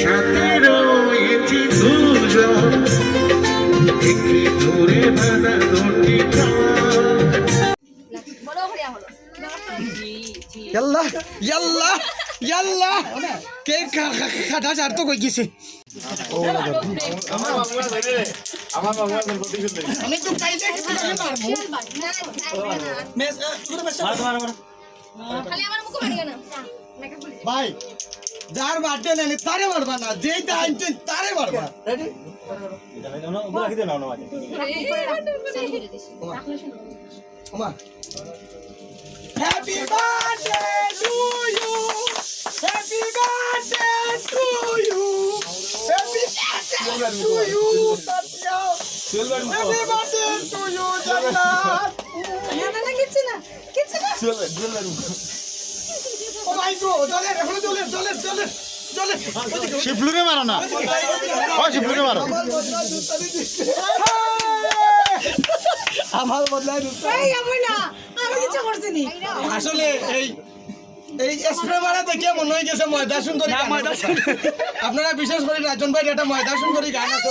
সাথে রয়েছে দুজন একটি ধরে বাঁধা দুটি ইয়াল্লা ইয়াল্লা ইয়াল্লা কে খাটা চার তো কই গেছে? ভাই যার বার্থডে নেই তারে মারবা না যেই টাইম তারে মারবা রেডি ওমা happy birthday to you happy birthday to you happy birthday to you সত্য happy birthday to you Jannat oh my god চলে এখন চলে চলে চলে চলে শিবলুকে মারো না ও শিবলুকে মারো আমার বদলায় আসলে এই এই স্প্রে মারাতে কে মনে হয়ে গেছে ময়দা সুন্দরী ময়দা আপনারা বিশেষ করে রাজন ভাই একটা ময়দা সুন্দরী গান আছে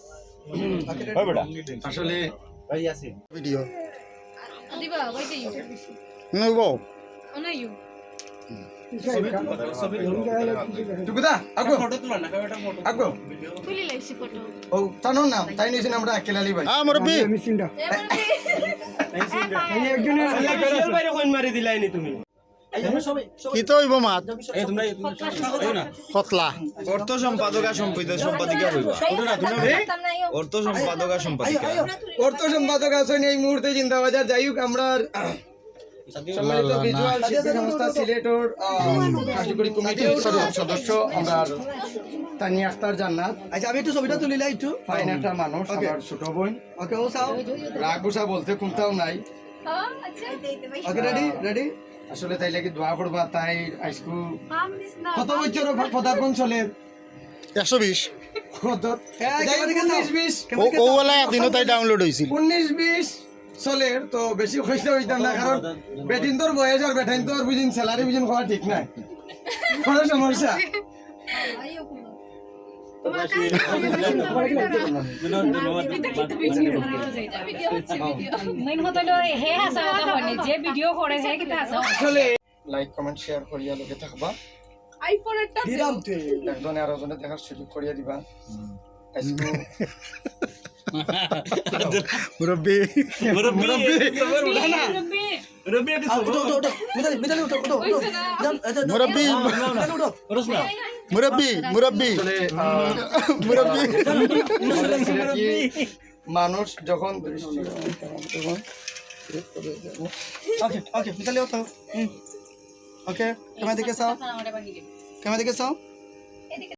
আসলে ভিডিও দিবা ওইটা ইউ নইব অনা কি তো হইব মাত? কতলা অর্থ সম্পাদক আর সম্পাদিকা সম্পাদিকা হইবা। অর্থ সম্পাদক সম্পাদিকা। অর্থ সম্পাদক আছেন এই মুহূর্তে জিন্দাবাজার। যাই হোক আমরা সম্মানিত ভিজুয়াল শিল্পী সংস্থা সিলেটর কার্যকরী কমিটির সদস্য আমরা তানিয়া আক্তার জান্নাত। আচ্ছা আমি একটু ছবিটা তুলিলা একটু ফাইন একটা মানুষ আমার ছোট বোন। ওকে ও চাও রাগ বলতে কোনটাও নাই। আচ্ছা। ওকে রেডি রেডি আসলে তাই লাগি দোয়া করবা? তাই আইসকু কত বছর পদার্পণ চলে? একশো বিশ। তাই ডাউনলোড হয়েছিল উনিশ বিশ চলের তো বেশি খুঁজতে হইতাম না কারণ বেটিন তোর বয়স আর বেটাইন তোর বুঝিন স্যালারি বুঝিন খাওয়া ঠিক নাই। কোনো সমস্যা? যে ভিডিও করে হে কিতা আসলে লাইক কমেন্ট শেয়ার করিয়া লোকে থাকবা দিলাম তুই একজনে আর একজনে দেখার সুযোগ করিয়া দিবা মুরব্বী যান, আচ্ছা, মুরব্বী মিতালি উঠো মুরব্বী মুরব্বি। মুরব্বী। মানুষ যখন ওকে ওকে হুম। ওকে ক্যামেরা দেখে চাও ক্যামেরা দেখে চাও